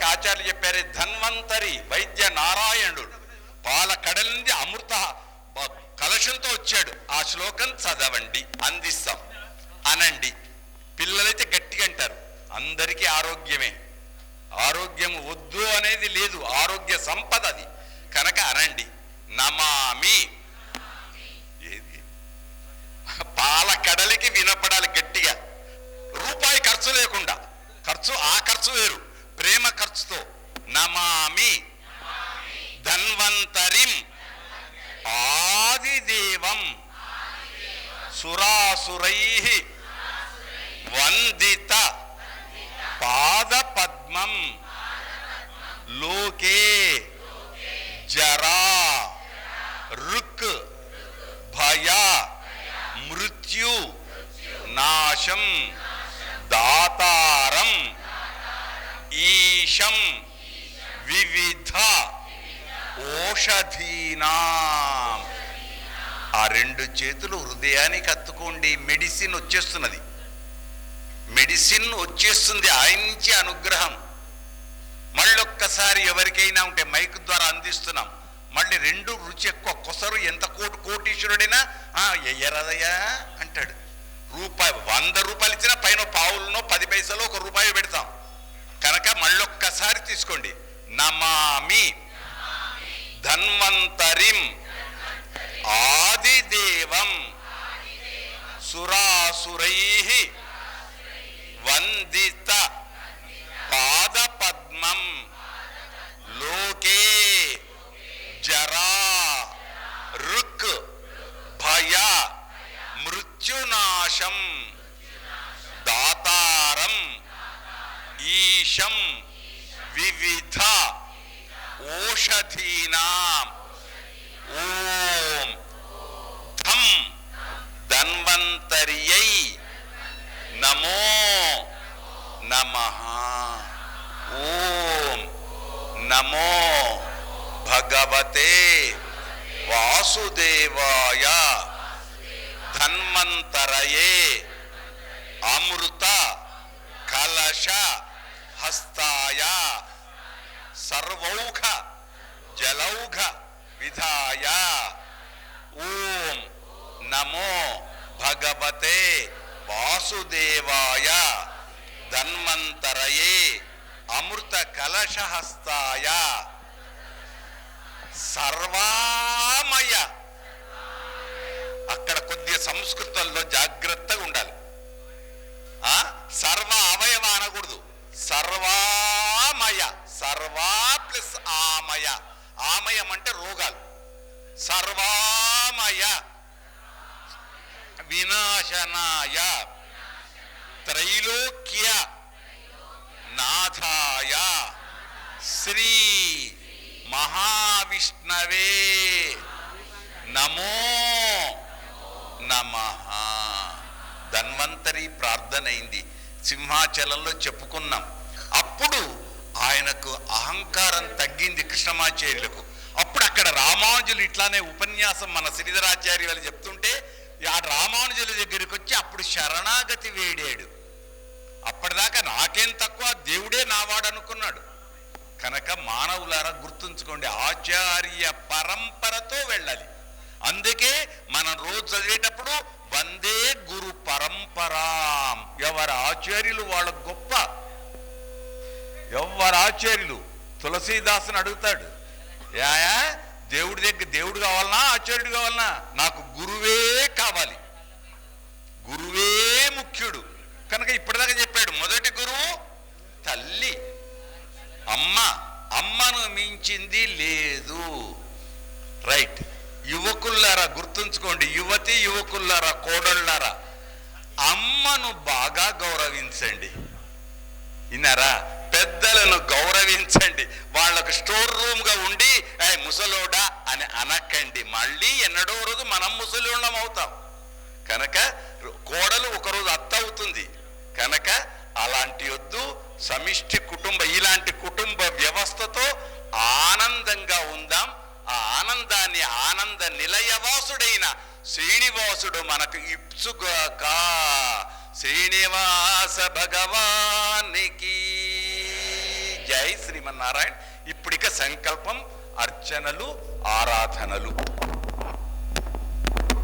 ఇందాక ఆచార్యులు చెప్పారే ధన్వంతరి వైద్య నారాయణుడు. పాల కడల నుండి అమృత కలశంతో వచ్చాడు. ఆ శ్లోకం చదవండి అందిస్తాం. అనండి. పిల్లలైతే గట్టిగా అంటారు అందరికీ ఆరోగ్యమే. ఆరోగ్యం వద్దు అనేది లేదు ఆరోగ్య సంపద అది కనుక అనండి నమామి ఏది పాల కడలికి వినపడాలి గట్టిగా రూపాయి ఖర్చు లేకుండా ఖర్చు ఆ ఖర్చు వేరు ప్రేమ ఖర్చుతో నమామి ధన్వంతరిం ఆదిదేవం సురాసురై వందిత పాద పద్మం లోకే జరా రుక్ భయ మృత్యు నాశం దాతారం ఈశం వివిధ ఓషధీనా ఆ రెండు చేతులు హృదయానికి హత్తుకోండి. మెడిసిన్ వచ్చేస్తున్నది. మెడిసిన్ వచ్చేస్తుంది. ఆయన నుంచి అనుగ్రహం. మళ్ళొక్కసారి ఎవరికైనా ఉంటే మైక్ ద్వారా అందిస్తున్నాం. మళ్ళీ రెండు రుచి ఎక్కువ. కొసరు ఎంత కోటి కోటీశ్వరుడైనా "ఆ, ఎయ్యరాదయ్యా అంటాడు. రూపాయి వంద రూపాయలు ఇచ్చినా పైన పావులనో పది పైసలు ఒక రూపాయి పెడతాం. కనుక మళ్ళొక్కసారి తీసుకోండి. నమామి. ధన్వంతరిం. సురాసురై వందిత పాదపద్మం లోకే జరా రుక్ భయ మృత్యునాశం దాతారం ఈశం వివిధ ఓషధీనాం ఓం ధం ధన్వంతర్యై నమో నమ ఓం నమో భగవతే వాసుదేవాయ ధన్వంతరయే. అమృత కలశ హస్తాయ. సర్వౌఘ జలౌఘ విధాయ. ఓం నమో భగవతే వాసుదేవాయ ధన్వంతరయే. అమృత కలశహస్తాయ. సర్వామయ. అక్కడ కొద్దిగా సంస్కృతంలో జాగ్రత్తగా ఉండాలి. ఆ? సర్వ అవయవ అనకూడదు. సర్వామయ. సర్వా ప్లస్ ఆమయ. ఆమయం అంటే రోగాలు. సర్వామయ. వినాశనాయ. త్రైలోక్య మహావిష్ణవే నమో నమ. ధన్వంతరి ప్రార్థన అయింది సింహాచలంలో చెప్పుకున్నాం. అప్పుడు ఆయనకు అహంకారం తగ్గింది కృష్ణమాచార్యులకు. అప్పుడు అక్కడ రామానుజులు ఇట్లానే ఉపన్యాసం మన శ్రీధరాచార్య వాళ్ళు చెప్తుంటే ఆ రామానుజుల దగ్గరికి వచ్చి అప్పుడు శరణాగతి వేడాడు. అప్పటిదాకా నాకేం తక్కువ దేవుడే నావాడు అనుకున్నాడు కనుక మానవులారా గుర్తుంచుకోండి ఆచార్య పరంపరతో వెళ్ళాలి. అందుకే మనం రోజు చదివేటప్పుడు వందే గురు పరంపరాం. ఎవరి ఆచార్యులు వాళ్ళ గొప్ప. ఎవరి ఆచార్యులు? తులసీదాసుని అడుగుతాడు. యాయా దేవుడి దగ్గర దేవుడు కావాలనా ఆచార్యుడు కావాలనా? నాకు గురువే కావాలి. గురువే అమ్మను లేదు. రైట్ యువకుల్లారా గుర్తుంచుకోండి. యువతి యువకుల్లారా కోడళ్ళారా అమ్మను బాగా గౌరవించండి. విన్నారా? పెద్దలను గౌరవించండి. వాళ్ళకు స్టోర్ రూమ్గా ఉండి "ఏ ముసలోడా అని అనకండి. మళ్ళీ ఎన్నడో రోజు మనం ముసలోళ్ళం అవుతాం. కనుక కోడలు ఒకరోజు అత్త అవుతుంది కనుక అలాంటి వద్దు. సమిష్టి కుటుంబ ఇలాంటి కుటుంబ వ్యవస్థతో ఆనందంగా ఉందాం. ఆ ఆనందాన్ని ఆనంద నిలయవాసుడైన శ్రీనివాసుడు మనకు ఇప్సుగాక శ్రీనివాస భగవానికి. జై జై శ్రీమన్నారాయణ. ఇప్పుడిక సంకల్పం అర్చనలు ఆరాధనలు.